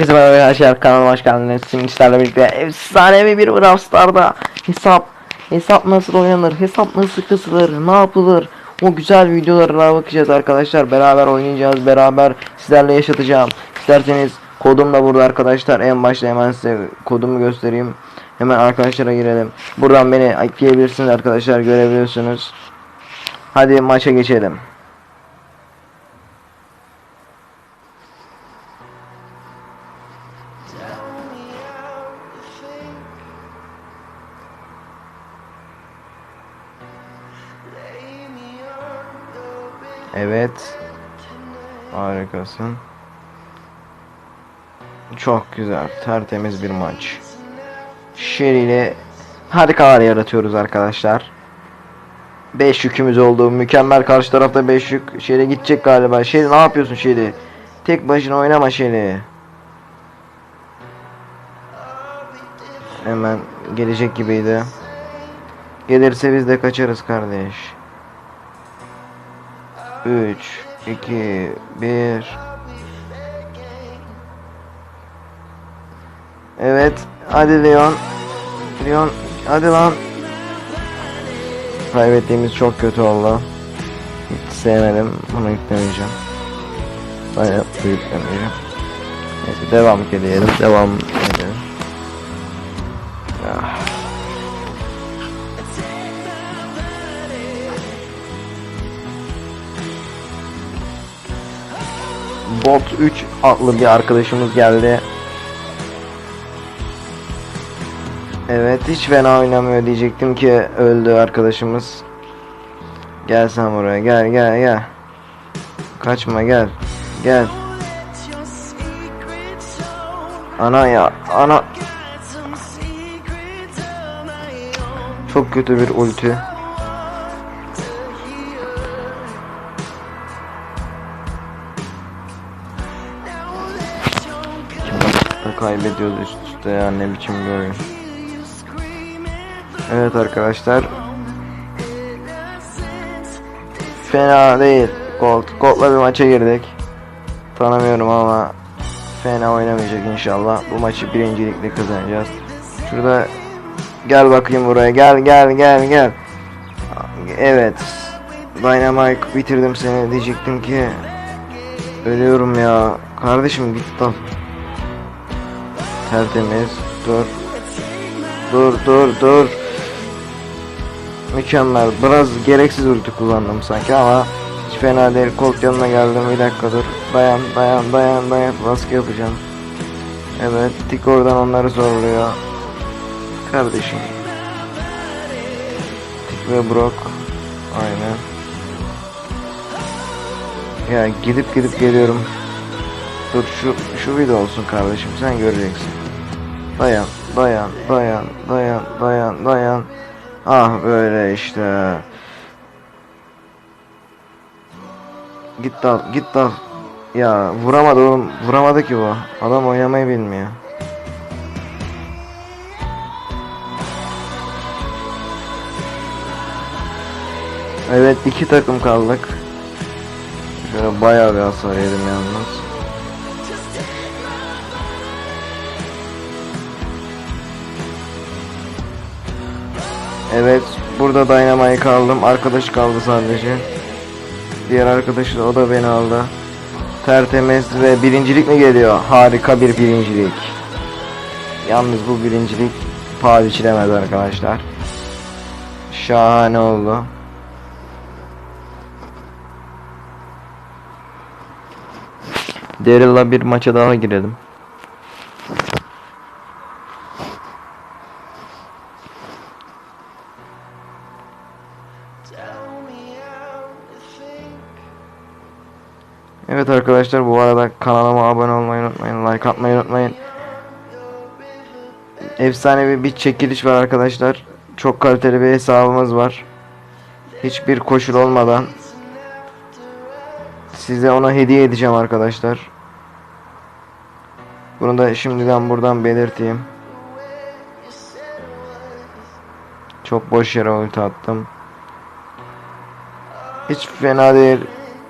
Herkese merhaba arkadaşlar kanalıma hoş geldiniz. Şimdi sizlerle birlikte efsanevi bir Brawl Stars'da hesap hesap nasıl oynanır, hesap nasıl kısılır, ne yapılır o güzel videolara bakacağız arkadaşlar. Beraber oynayacağız, beraber sizlerle yaşatacağım. İsterseniz kodum da burada arkadaşlar. En başta hemen size kodumu göstereyim. Hemen arkadaşlara girelim. Buradan beni ekleyebilirsiniz arkadaşlar görebiliyorsunuz. Hadi maça geçelim. Evet. Harikasın. Çok güzel. Tertemiz bir maç. Sherry ile harikalar yaratıyoruz arkadaşlar. 5 yükümüz oldu. Mükemmel karşı tarafta 5 yük. Sherry gidecek galiba. Sherry ne yapıyorsun Sherry? Tek başına oynama Sherry. Hemen gelecek gibiydi. Gelirse biz de kaçarız kardeş. 3 2 1 Evet hadi Leon. Leon hadi lan. Kaybettiğimiz çok kötü oldu. Hiç sevmedim bunu yüklemeyeceğim. Hayır yüklemeyeceğim Neyse devam edelim devam edelim Bot 3 adlı bir arkadaşımız geldi. Evet hiç fena oynamıyor diyecektim ki öldü arkadaşımız. Gel sen buraya gel gel gel. Kaçma gel. Gel. Ana ya ana. Çok kötü bir ulti. Kaybediyoruz üst üste ya ne biçim bir. Evet arkadaşlar. Fena değil. Gold. Gold'la bir maça girdik. Tanımıyorum ama fena oynamayacak inşallah. Bu maçı birincilikle kazanacağız. Şurada gel bakayım buraya. Gel gel gel gel. Evet. Dynamite bitirdim seni diyecektim ki ölüyorum ya. Kardeşim git lan. Tertemiz. Dur. Dur dur dur. Mükemmel. Biraz gereksiz ulti kullandım sanki ama hiç fena değil. Colt yanına geldim. Bir dakika dur. Dayan dayan dayan dayan. Baskı yapacağım. Evet. Tik oradan onları zorluyor. Kardeşim. Tik ve Brock. Aynen. Ya gidip gidip geliyorum. Dur şu şu video olsun kardeşim sen göreceksin. Dayan, dayan, dayan, dayan, dayan, dayan. Ah böyle işte. Git dal, git dal. Ya vuramadı oğlum, vuramadı ki bu. Adam oynamayı bilmiyor. Evet iki takım kaldık. Şöyle bayağı bir hasar yedim yalnız. Evet, burada Dynamite kaldım. Arkadaş kaldı sadece. Diğer arkadaşı da o da beni aldı. Tertemiz ve birincilik mi geliyor? Harika bir birincilik. Yalnız bu birincilik paha biçilemez arkadaşlar. Şahane oldu. Daryl'la bir maça daha girelim. Arkadaşlar bu arada kanalıma abone olmayı unutmayın, like atmayı unutmayın. Efsanevi bir çekiliş var arkadaşlar. Çok kaliteli bir hesabımız var. Hiçbir koşul olmadan size ona hediye edeceğim arkadaşlar. Bunu da şimdiden buradan belirteyim. Çok boş yere ulti attım. Hiç fena değil.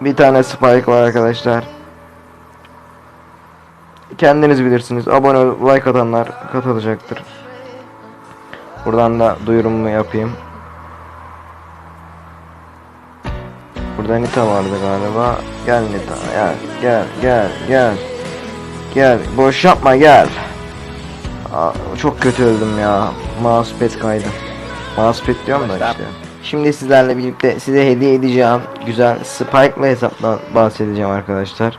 Bir tane spike var arkadaşlar. kendiniz bilirsiniz. Abone ol, like atanlar katılacaktır. Buradan da duyurumu yapayım. Burada Nita vardı galiba. Gel Nita. Gel gel gel gel. Gel. Boş yapma gel. Aa, çok kötü öldüm ya. Mousepad kaydı. Mousepad diyorum da işte. Şimdi sizlerle birlikte size hediye edeceğim güzel Spike'lı hesaptan bahsedeceğim arkadaşlar.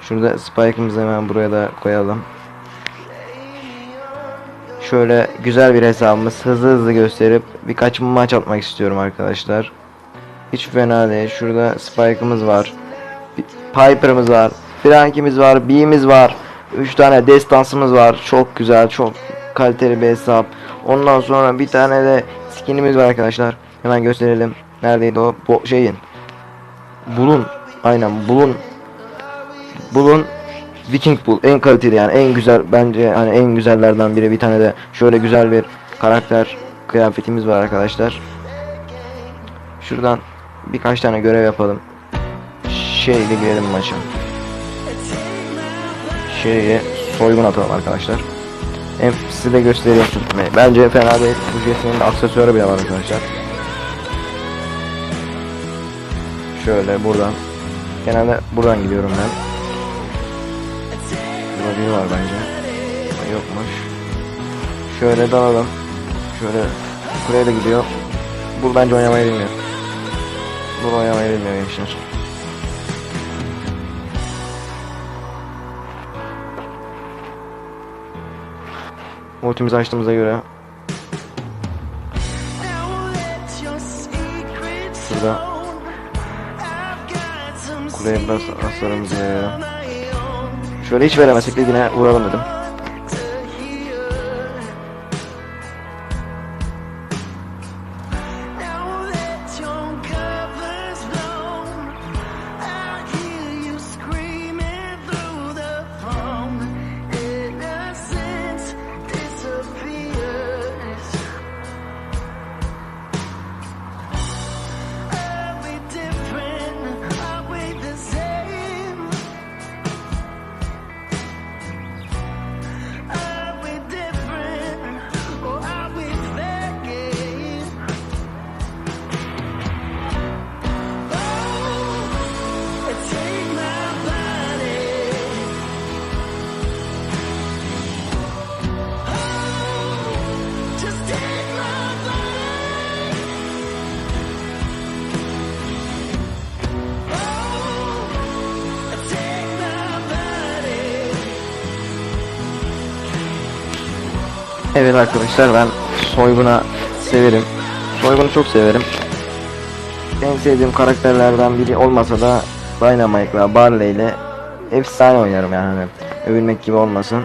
Şurada Spike'ımızı hemen buraya da koyalım. Şöyle güzel bir hesabımız hızlı hızlı gösterip birkaç maç atmak istiyorum arkadaşlar. Hiç fena değil. Şurada Spike'ımız var. Piper'ımız var. Frank'imiz var. B'miz var. 3 tane destansımız var. Çok güzel, çok kaliteli bir hesap. Ondan sonra bir tane de skinimiz var arkadaşlar. Hemen gösterelim. Neredeydi o? Bu şeyin. Bulun. Aynen bulun. Bulun. Viking Bull en kaliteli yani en güzel bence hani en güzellerden biri bir tane de şöyle güzel bir karakter kıyafetimiz var arkadaşlar. Şuradan birkaç tane görev yapalım. Şeyle girelim maça. Şeye soygun atalım arkadaşlar. Hem size de göstereyim tutmayı. Bence fena değil. Bu jesinin aksesuarı bile var arkadaşlar. Şöyle buradan. Genelde buradan gidiyorum ben. Burada biri var bence. Yokmuş. Şöyle dalalım. Şöyle buraya da gidiyor. Bu bence oynamayı bilmiyor. Bu oynamayı bilmiyor gençler. Ultimizi açtığımıza göre Şurada kuleye biraz hasarımızı verelim. Şöyle hiç veremezsek de yine vuralım dedim. Evet arkadaşlar ben soyguna severim. Soygunu çok severim. En sevdiğim karakterlerden biri olmasa da Dynamite'la Barley ile efsane oynarım yani övülmek gibi olmasın.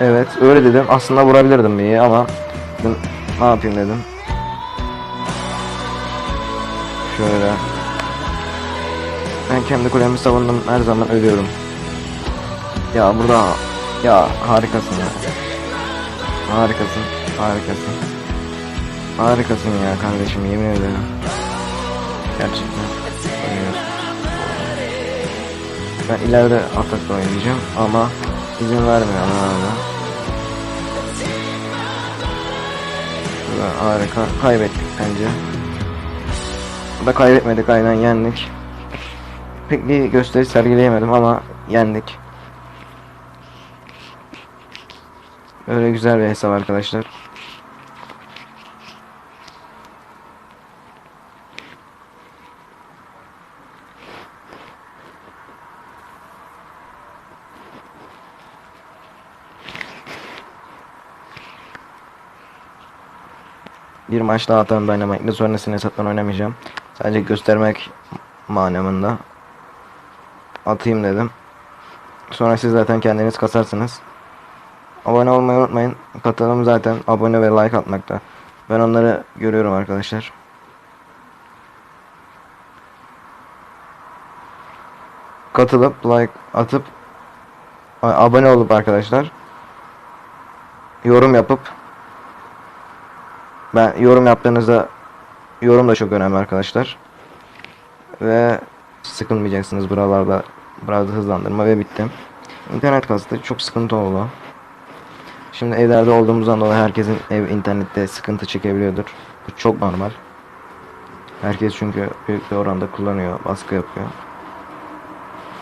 Evet öyle dedim aslında vurabilirdim bir ama ne yapayım dedim. Şöyle. Ben kendi kulemi savundum her zaman ölüyorum. Ya burada ya harikasın ya. Harikasın, harikasın. Harikasın ya kardeşim yemin ederim. Gerçekten. Ben ileride atakla oynayacağım ama izin vermiyor. Şurada harika. Kaybettik bence. Da kaybetmedik aynen yendik. Pek bir gösteri sergileyemedim ama yendik. Öyle güzel bir hesap arkadaşlar. Bir maç daha atarım Dynamite'le sonrasını hesaptan oynamayacağım. Sadece göstermek manamında. Atayım dedim. Sonra siz zaten kendiniz kasarsınız. Abone olmayı unutmayın. Katılım zaten abone ve like atmakta. Ben onları görüyorum arkadaşlar. Katılıp like atıp abone olup arkadaşlar yorum yapıp ben yorum yaptığınızda yorum da çok önemli arkadaşlar. ve sıkılmayacaksınız buralarda. Burada hızlandırma ve bitti. İnternet kastı çok sıkıntı oldu. Şimdi evlerde olduğumuzdan dolayı herkesin ev internette sıkıntı çekebiliyordur. Bu çok normal. Herkes çünkü büyük bir oranda kullanıyor, baskı yapıyor.